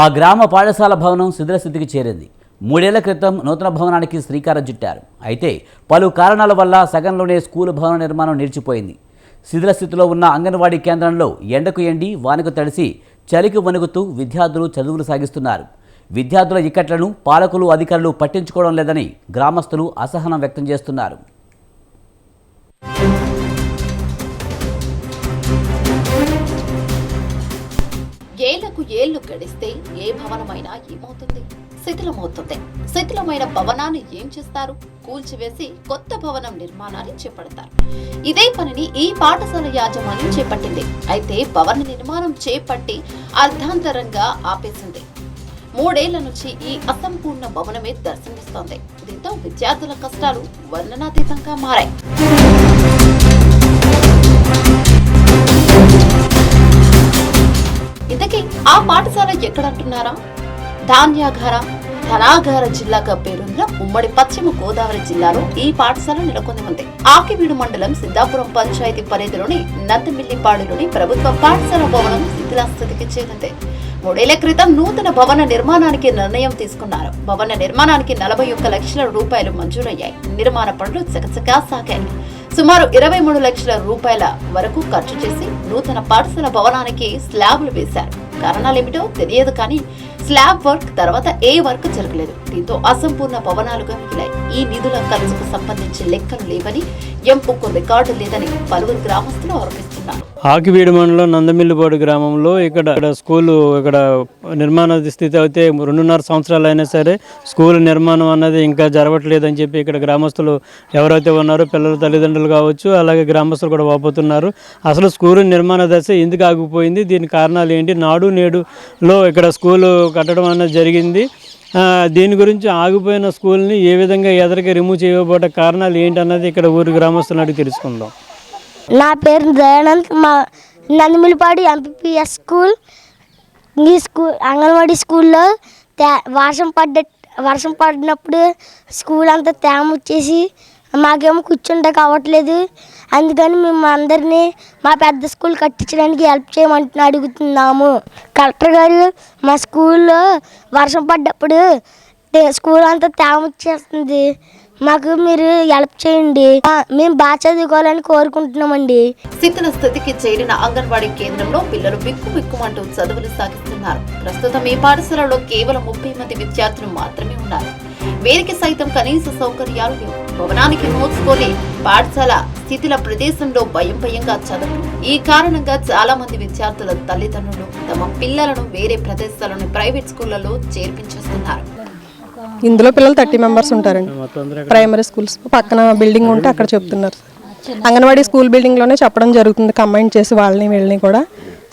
ఆ గ్రామ పాఠశాల భవనం శిథిలస్థితికి చేరింది. మూడేళ్ళ క్రితం నూతన భవనానికి శ్రీకారం చుట్టారు. అయితే పలు కారణాల వల్ల సగంలోనే స్కూలు భవన నిర్మాణం నిలిచిపోయింది. శిథిల స్థితిలో ఉన్న అంగన్వాడీ కేంద్రంలో ఎండకు ఎండి వానకు తడిసి చలికి వణుకుతూ విద్యార్థులు చదువులు సాగిస్తున్నారు. విద్యార్థుల ఇక్కట్లను పాలకులు అధికారులు పట్టించుకోవడం లేదని గ్రామస్తులు అసహనం వ్యక్తం చేస్తున్నారు. ఏళ్ళకు ఏళ్ళు గడిస్తే ఏ భవనమైనా ఏమవుతుంది? శిథిలమవుతుంది. శిథిలమైన భవనాన్ని ఏం చేస్తారు? కూల్చివేసి కొత్త భవనం నిర్మాణాన్ని చేపడతారు. ఇదే పనిని ఈ పాఠశాల యాజమాన్యం చేపట్టింది. అయితే భవన నిర్మాణం చేపట్టి అర్ధాంతరంగా ఆపేసింది. మూడేళ్ళ నుంచి ఈ అసంపూర్ణ భవనమే దర్శనమిస్తోంది. దీంతో విద్యార్థుల కష్టాలు వర్ణనాతీతంగా మారాయి. ఇంతకీ ఆ పాఠశాల ఎక్కడంటున్నారా? ధాన్యాగార ధనాగార జిల్లాగా పేరున్న ఉమ్మడి పశ్చిమ గోదావరి జిల్లాలో ఈ పాఠశాల నెలకొని ఉంది. ఆకివీడు మండలం సిద్ధాపురం పంచాయతీ పరిధిలోని నందమిల్లిపాడులోని ప్రభుత్వ పాఠశాల భవనం శిథిలాస్థితికి చేరింది. మూడేళ్ళ క్రితం నూతన భవన నిర్మాణానికి నిర్ణయం తీసుకున్నారు. భవన నిర్మాణానికి నలభై ఒక్క లక్షల రూపాయలు మంజూరయ్యాయి. నిర్మాణ పనులు చకచకా సాగాయి. సుమారు ఇరవై మూడు లక్షల రూపాయల వరకు ఖర్చు చేసి నూతన పాఠశాల భవనానికి స్లాబ్లు వేశారు. కారణాలేమిటో తెలియదు కానీ స్లాబ్ వర్క్ తర్వాత ఏ వర్క్ జరగలేదు. దీంతో అసంపూర్ణ భవనాలుగా మిగిలాయి. ఈ నిధుల ఖర్చుకు సంబంధించి లెక్కలు లేవని ఎంపుకు రికార్డు లేదని పలువురు గ్రామస్తులు ఆరోపిస్తున్నారు. ఆకివీడు మండలం నందమిల్లిపాడు గ్రామంలో ఇక్కడ ఇక్కడ స్కూలు ఇక్కడ నిర్మాణ స్థితి అయితే రెండున్నర సంవత్సరాలు అయినా సరే స్కూల్ నిర్మాణం అన్నది ఇంకా జరగట్లేదని చెప్పి ఇక్కడ గ్రామస్తులు ఎవరైతే ఉన్నారో పిల్లల తల్లిదండ్రులు కావచ్చు అలాగే గ్రామస్తులు కూడా వాపోతున్నారు. అసలు స్కూల్ నిర్మాణ దశ ఎందుకు ఆగిపోయింది? దీని కారణాలు ఏంటి? నాడు నేడులో ఇక్కడ స్కూలు కట్టడం అన్నది జరిగింది. దీని గురించి ఆగిపోయిన స్కూల్ని ఏ విధంగా ఎదరికి రిమూవ్ చేయబోట కారణాలు ఏంటన్నది ఇక్కడ ఊరి గ్రామస్తులను అడిగి తెలుసుకుందాం. నా పేరు దయానంద్. మా నందిమిలిపాడు ఎంపీపీఎస్ స్కూల్. ఈ స్కూల్ అంగన్వాడీ స్కూల్లో తే వర్షం పడ్డ వర్షం పడినప్పుడు స్కూల్ అంతా తేమ వచ్చేసి మాకేమో కూర్చుంటే కావట్లేదు. అందుకని మేము అందరినీ మా పెద్ద స్కూల్ కట్టించడానికి హెల్ప్ చేయమంటున్నా అడుగుతున్నాము. కలెక్టర్ గారు మా స్కూల్లో వర్షం పడ్డప్పుడు స్కూల్ అంతా తేమొచ్చేస్తుంది మాకు మీరు హెల్ప్ చేయండి. మేము బాగా చదువుకోవాలని కోరుకుంటున్నామండి. శిథిల స్థితికి చేరిన అంగన్వాడీ కేంద్రంలో పిల్లలు బిక్కు బిక్కుమంటూ చదువులు సాగిస్తున్నారు. ప్రస్తుతం ఈ పాఠశాలలో కేవలం ముప్పై మంది విద్యార్థులు మాత్రమే ఉన్నారు. వీరికి సైతం కనీస సౌకర్యాలు లేవు. భవనానికి నోచుకొని పాఠశాల స్థితిల ప్రదేశంలో భయం భయంగా చదవరు ఈ కారణంగా చాలా మంది విద్యార్థుల తల్లిదండ్రులు తమ పిల్లలను వేరే ప్రదేశాలను ప్రైవేట్ స్కూళ్ళలో చేర్పించేస్తున్నారు. ఇందులో పిల్లలు థర్టీ మెంబర్స్ ఉంటారండి. ప్రైమరీ స్కూల్స్ పక్కన బిల్డింగ్ ఉంటే అక్కడ చెప్తున్నారు. అంగన్వాడీ స్కూల్ బిల్డింగ్లోనే చెప్పడం జరుగుతుంది కంబైన్ చేసి వాళ్ళని వీళ్ళని కూడా.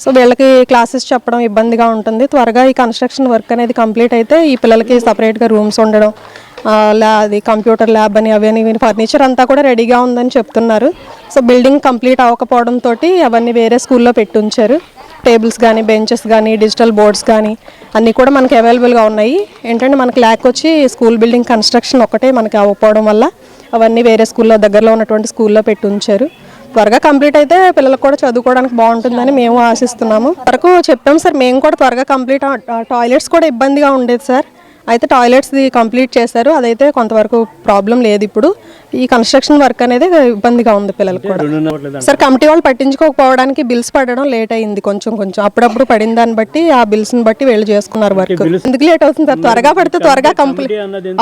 సో వీళ్ళకి క్లాసెస్ చెప్పడం ఇబ్బందిగా ఉంటుంది. త్వరగా ఈ కన్స్ట్రక్షన్ వర్క్ అనేది కంప్లీట్ అయితే ఈ పిల్లలకి సపరేట్గా రూమ్స్ ఉండడం లా అది కంప్యూటర్ ల్యాబ్ అని అవి అని ఇవి ఫర్నిచర్ అంతా కూడా రెడీగా ఉందని చెప్తున్నారు. సో బిల్డింగ్ కంప్లీట్ అవ్వకపోవడంతో అవన్నీ వేరే స్కూల్లో పెట్టి ఉంచారు. టేబుల్స్ కానీ బెంచెస్ కానీ డిజిటల్ బోర్డ్స్ కానీ అన్నీ కూడా మనకి అవైలబుల్గా ఉన్నాయి. ఏంటంటే మనకి ల్యాక్ వచ్చి స్కూల్ బిల్డింగ్ కన్స్ట్రక్షన్ ఒకటే మనకి అవ్వకపోవడం వల్ల అవన్నీ వేరే స్కూల్లో దగ్గరలో ఉన్నటువంటి స్కూల్లో పెట్టి ఉంచారు. త్వరగా కంప్లీట్ అయితే పిల్లలకు కూడా చదువుకోవడానికి బాగుంటుందని మేము ఆశిస్తున్నాము. వరకు చెప్పాము సార్ మేము కూడా త్వరగా కంప్లీట్ టాయిలెట్స్ కూడా ఇబ్బందిగా ఉండేది సార్. అయితే టాయిలెట్స్ది కంప్లీట్ చేశారు. అదైతే కొంతవరకు ప్రాబ్లం లేదు ఇప్పుడు. ఈ కన్స్ట్రక్షన్ వర్క్ అనేది ఇబ్బందిగా ఉంది పిల్లలకు కూడా. సార్ కమిటీ వాళ్ళు పట్టించుకోకపోవడానికి బిల్స్ పడడం లేట్ అయింది కొంచెం కొంచెం. అప్పుడప్పుడు పడిన దాన్ని బట్టి ఆ బిల్స్ని బట్టి వీళ్ళు చేసుకున్నారు వర్క్ ఎందుకు లేట్ అవుతుంది సార్? త్వరగా పడితే త్వరగా కంప్లీట్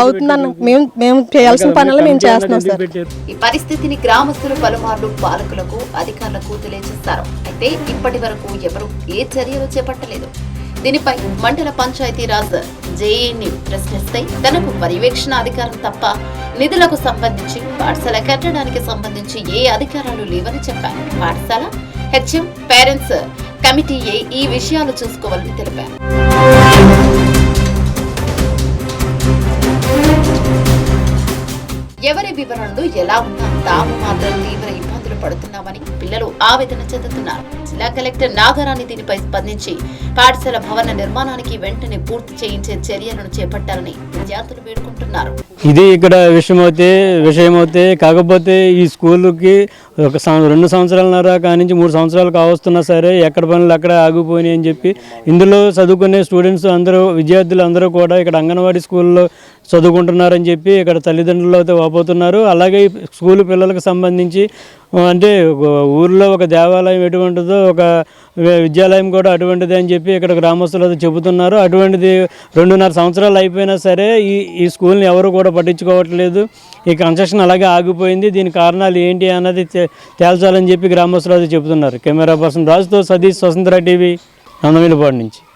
అవుతుందన్న మేము మేము చేయాల్సిన పనులు మేము చేస్తున్నాం సార్. ఈ పరిస్థితిని గ్రామస్తులు పలుమార్లు పాలకులకు అధికారులకు తెలియజేస్తారు. అయితే ఇప్పటి వరకు ఎవరు ఏ చర్యలు చేపట్టలేదు. దీనిపై మండల పంచాయతీరాజ్ జేఏని ప్రశ్నిస్తే తనకు పర్యవేక్షణ అధికారం తప్ప నిధులకు సంబంధించి పాఠశాల కట్టడానికి సంబంధించి ఏ అధికారాలు లేవని చెప్పారు. పాఠశాల హెచ్ఎం పేరెంట్స్ కమిటీయే ఈ విషయాలు చూసుకోవాలని తెలిపారు. ఎవరి వివరణలు ఎలా ఉన్నా తాము మాత్రం తీవ్ర ఇబ్బందులు పడుతున్నామని పిల్లలు ఆవేదన చెందుతున్నారు. జిల్లా కలెక్టర్ నాగరాణి దీనిపై స్పందించి పాఠశాల భవన నిర్మాణానికి వెంటనే పూర్తి చేయించే చర్యలను చేపట్టాలని విద్యార్థులు వేడుకుంటున్నారు. ఇది ఇక్కడ విషయమైతే విషయమైతే కాకపోతే ఈ స్కూల్కి ఒక రెండు సంవత్సరాలన్నర కానించి మూడు సంవత్సరాలు కావస్తున్నా సరే ఎక్కడ పనులు అక్కడ ఆగిపోయినాయి అని చెప్పి ఇందులో చదువుకునే స్టూడెంట్స్ అందరూ విద్యార్థులు అందరూ కూడా ఇక్కడ అంగన్వాడీ స్కూల్లో చదువుకుంటున్నారని చెప్పి ఇక్కడ తల్లిదండ్రులతో వాపోతున్నారు. అలాగే స్కూలు స్కూల్ పిల్లలకు సంబంధించి అంటే ఊర్లో ఒక దేవాలయం ఎటువంటిదో ఒక విద్యాలయం కూడా అటువంటిదే అని చెప్పి ఇక్కడ గ్రామస్తులతో చెబుతున్నారు. అటువంటిది రెండున్నర సంవత్సరాలు అయిపోయినా సరే ఈ ఈ స్కూల్ని ఎవరు కూడా పట్టించుకోవట్లేదు. ఈ కన్స్ట్రక్షన్ అలాగే ఆగిపోయింది. దీని కారణాలు ఏంటి అన్నది తే- తేల్చాలని చెప్పి గ్రామస్తులు అది చెబుతున్నారు. కెమెరా పర్సన్ రాజుతో సతీష్ స్వతంత్ర టీవీ నందమిలపాడు నుంచి.